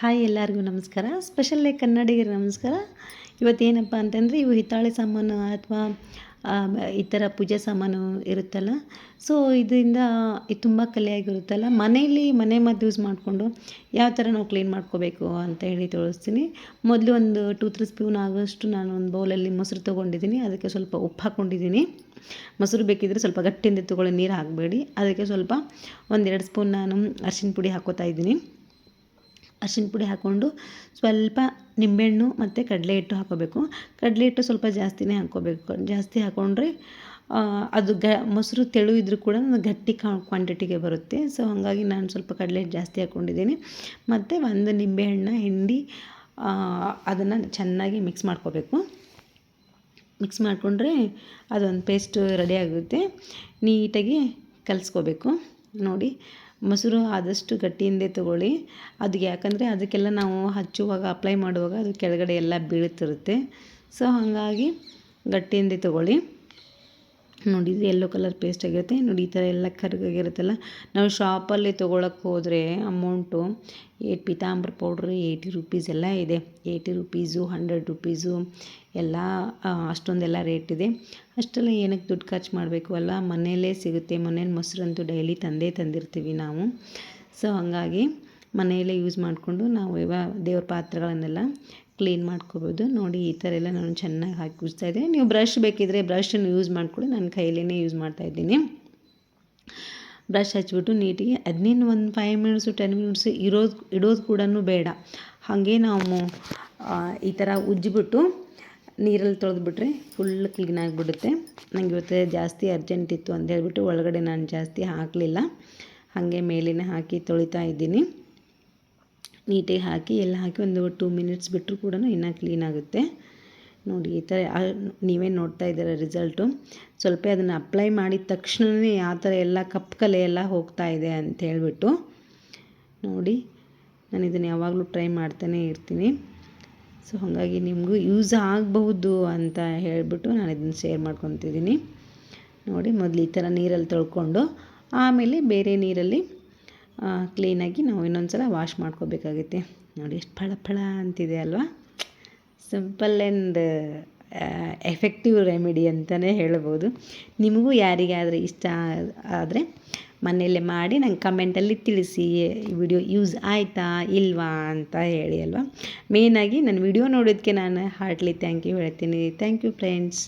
Hi ಎಲ್ಲರಿಗೂ ನಮಸ್ಕಾರ. Special ಕನ್ನಡಿಗರ ನಮಸ್ಕಾರ. ಇವತ್ತೇನಪ್ಪ ಅಂತಂದರೆ, ಇವು ಹಿತ್ತಾಳೆ ಸಾಮಾನು ಅಥವಾ ಈ ಥರ ಪೂಜೆ ಸಾಮಾನು ಇರುತ್ತಲ್ಲ. ಸೊ ಇದರಿಂದ ಇದು ತುಂಬ ಕಲೆಯಾಗಿರುತ್ತಲ್ಲ. ಮನೆಯಲ್ಲಿ ಮನೆ ಮದ್ದು ಯೂಸ್ ಮಾಡಿಕೊಂಡು ಯಾವ ಥರ ನಾವು ಕ್ಲೀನ್ ಮಾಡ್ಕೋಬೇಕು ಅಂತ ಹೇಳಿ ತೋರಿಸ್ತೀನಿ ಮೊದಲು ಒಂದು ಟೂ ತ್ರೀ ಸ್ಪೂನ್ ಆಗೋಷ್ಟು ನಾನು ಒಂದು ಬೌಲಲ್ಲಿ ಮೊಸರು ತೊಗೊಂಡಿದ್ದೀನಿ. ಅದಕ್ಕೆ ಸ್ವಲ್ಪ ಉಪ್ಪು ಹಾಕ್ಕೊಂಡಿದ್ದೀನಿ ಮೊಸರು ಬೇಕಿದ್ದರೆ ಸ್ವಲ್ಪ ಗಟ್ಟಿಯಿಂದ ತೊಗೊಳ್ಳಿ, ನೀರು ಹಾಕಬೇಡಿ. ಅದಕ್ಕೆ ಸ್ವಲ್ಪ ಒಂದೆರಡು ಸ್ಪೂನ್ ನಾನು ಅರಿಶಿನ ಪುಡಿ ಹಾಕೋತಾ ಇದ್ದೀನಿ. ಅರ್ಶಿಣ ಪುಡಿ ಹಾಕ್ಕೊಂಡು ಸ್ವಲ್ಪ ನಿಂಬೆಹಣ್ಣು ಮತ್ತು ಕಡಲೆ ಹಿಟ್ಟು ಹಾಕೋಬೇಕು. ಕಡಲೆ ಹಿಟ್ಟು ಸ್ವಲ್ಪ ಜಾಸ್ತಿನೇ ಹಾಕೋಬೇಕು. ಜಾಸ್ತಿ ಹಾಕ್ಕೊಂಡ್ರೆ ಅದು ಗ, ಮೊಸರು ತೆಳು ಇದ್ದರೂ ಕೂಡ ಗಟ್ಟಿ ಕ್ವಾಂಟಿಟಿಗೆ ಬರುತ್ತೆ. ಸೊ ಹಾಗಾಗಿ ನಾನು ಸ್ವಲ್ಪ ಕಡಲೆ ಹಿಟ್ಟು ಜಾಸ್ತಿ ಹಾಕ್ಕೊಂಡಿದ್ದೀನಿ ಮತ್ತು ಒಂದು ನಿಂಬೆಹಣ್ಣು, ಹಿಂಡಿ ಅದನ್ನು ಚೆನ್ನಾಗಿ ಮಿಕ್ಸ್ ಮಾಡ್ಕೋಬೇಕು. ಮಿಕ್ಸ್ ಮಾಡಿಕೊಂಡ್ರೆ ಅದೊಂದು ಪೇಸ್ಟ್ ರೆಡಿ ಆಗುತ್ತೆ. ನೀಟಾಗಿ ಕಲಿಸ್ಕೋಬೇಕು. ನೋಡಿ ಮೊಸರು ಆದಷ್ಟು ಗಟ್ಟಿಯಿಂದೇ ತೊಗೊಳ್ಳಿ. ಅದು ಯಾಕಂದರೆ ಅದಕ್ಕೆಲ್ಲ ನಾವು ಹಚ್ಚುವಾಗ ಅಪ್ಲೈ ಮಾಡುವಾಗ ಅದು ಕೆಳಗಡೆ ಎಲ್ಲ ಬೀಳುತ್ತಿರುತ್ತೆ ಸೊ ಹಾಗಾಗಿ ಗಟ್ಟಿಯಿಂದೇ ತೊಗೊಳ್ಳಿ. ನೋಡಿ, ಇದು ಯೆಲ್ಲೋ ಕಲರ್ ಪೇಸ್ಟ್ ಆಗಿರುತ್ತೆ. ನೋಡಿ, ಈ ಥರ ಎಲ್ಲ ಕರ್ಗಾಗಿರುತ್ತಲ್ಲ. ನಾವು ಶಾಪಲ್ಲಿ ತೊಗೊಳಕ್ಕೆ ಹೋದರೆ ಅಮೌಂಟು ಏಟ್ ಪೀತಾಂಬ್ರ ಪೌಡ್ರ್ ಏಯ್ಟಿ ರುಪೀಸ್ ಎಲ್ಲ ಇದೆ. ಏಯ್ಟಿ ರುಪೀಸು ಹಂಡ್ರೆಡ್ ರುಪೀಸು ಎಲ್ಲ ಅಷ್ಟೊಂದೆಲ್ಲ ರೇಟ್ ಇದೆ. ಅಷ್ಟೆಲ್ಲ ಏನಕ್ಕೆ ದುಡ್ಡು ಖರ್ಚು ಮಾಡಬೇಕು ಅಲ್ಲ? ಮನೆಯಲ್ಲೇ ಸಿಗುತ್ತೆ. ಮನೇಲಿ ಮೊಸರಂತೂ ಡೈಲಿ ತಂದೇ ತಂದಿರ್ತೀವಿ ನಾವು. ಸೊ ಹಾಗಾಗಿ ಮನೆಯಲ್ಲೇ ಯೂಸ್ ಮಾಡಿಕೊಂಡು ನಾವು ಇವಾಗ ದೇವ್ರ ಪಾತ್ರೆಗಳನ್ನೆಲ್ಲ ಕ್ಲೀನ್ ಮಾಡ್ಕೋಬೋದು. ನೋಡಿ ಈ ಥರ ಎಲ್ಲ ನಾನು ಚೆನ್ನಾಗಿ ಹಾಕಿ ಉಜ್ತಾ ನೀವು ಬ್ರಷ್ ಬೇಕಿದ್ದರೆ ಬ್ರಷನ್ನು ಯೂಸ್ ಮಾಡಿಕೊಡಿ. ನಾನು ಕೈಲೇ ಯೂಸ್ ಮಾಡ್ತಾ ಇದ್ದೀನಿ. ಬ್ರಷ್ ಹಚ್ಬಿಟ್ಟು ನೀಟಿಗೆ ಅದನ್ನೇನು ಒಂದು ಫೈವ್ ಮಿನಿಟ್ಸು ಟೆನ್ ಮಿನಿಟ್ಸ್ ಇರೋದು, ಇಡೋದು ಕೂಡ ಬೇಡ. ಹಾಗೆ ನಾವು ಈ ಥರ ಉಜ್ಜಿಬಿಟ್ಟು ನೀರಲ್ಲಿ ತೊಳೆದ್ಬಿಟ್ರೆ ಫುಲ್ ಕ್ಲೀನ್ ಆಗಿಬಿಡುತ್ತೆ. ನನಗೆ ಇವತ್ತು ಜಾಸ್ತಿ ಅರ್ಜೆಂಟ್ ಇತ್ತು ಅಂತ ಹೇಳ್ಬಿಟ್ಟು ಒಳಗಡೆ ನಾನು ಜಾಸ್ತಿ ಹಾಕಲಿಲ್ಲ. ಹಾಗೆ ಮೇಲಿನ ಹಾಕಿ ತೊಳಿತಾ ಇದ್ದೀನಿ. ನೀಟಾಗಿ ಹಾಕಿ, ಎಲ್ಲ ಹಾಕಿ ಒಂದು ಟೂ ಮಿನಿಟ್ಸ್ ಬಿಟ್ಟರು ಕೂಡ ಇನ್ನೂ ಕ್ಲೀನ್ ಆಗುತ್ತೆ. ನೋಡಿ, ಈ ಥರ ನೀವೇ ನೋಡ್ತಾ ಇದ್ದೀರ ರಿಸಲ್ಟು ಸ್ವಲ್ಪ ಅದನ್ನು ಅಪ್ಲೈ ಮಾಡಿದ ತಕ್ಷಣವೇ ಆ ಥರ ಎಲ್ಲ ಕಪ್ ಕಲೆ ಎಲ್ಲ ಹೋಗ್ತಾ ಇದೆ ಅಂತ ಹೇಳ್ಬಿಟ್ಟು, ನೋಡಿ, ನಾನು ಇದನ್ನು ಯಾವಾಗಲೂ ಟ್ರೈ ಮಾಡ್ತಾನೆ ಇರ್ತೀನಿ. ಸೊ ಹಾಗಾಗಿ ನಿಮಗೂ ಯೂಸ್ ಆಗಬಹುದು ಅಂತ ಹೇಳಿಬಿಟ್ಟು ನಾನು ಇದನ್ನು ಶೇರ್ ಮಾಡ್ಕೊತಿದ್ದೀನಿ. ನೋಡಿ, ಮೊದಲು ಈ ಥರ ನೀರಲ್ಲಿ ತೊಳ್ಕೊಂಡು, ಆಮೇಲೆ ಬೇರೆ ನೀರಲ್ಲಿ ಕ್ಲೀನಾಗಿ ನಾವು ಇನ್ನೊಂದು ಸಲ ವಾಶ್ ಮಾಡ್ಕೋಬೇಕಾಗುತ್ತೆ ನೋಡಿ, ಎಷ್ಟು ಫಳ ಫಳ ಅಂತಿದೆ ಅಲ್ವಾ? ಸಿಂಪಲ್ ಆ್ಯಂಡ್ ಎಫೆಕ್ಟಿವ್ ರೆಮಿಡಿ ಅಂತಲೇ ಹೇಳ್ಬೋದು. ನಿಮಗೂ ಯಾರಿಗಾದರೂ ಇಷ್ಟ ಆದರೆ ಮನೆಯಲ್ಲೇ ಮಾಡಿ ನಂಗೆ ಕಮೆಂಟಲ್ಲಿ ತಿಳಿಸಿ. ಈ ವಿಡಿಯೋ ಯೂಸ್ ಆಯಿತಾ, ಇಲ್ವಾ ಅಂತ ಹೇಳಿ ಅಲ್ವಾ? ಮೇನಾಗಿ ನನ್ನ ವಿಡಿಯೋ ನೋಡೋದಕ್ಕೆ ನಾನು ಹಾರ್ಟ್ಲಿ ಥ್ಯಾಂಕ್ ಯು ಹೇಳ್ತೀನಿ. Thank you friends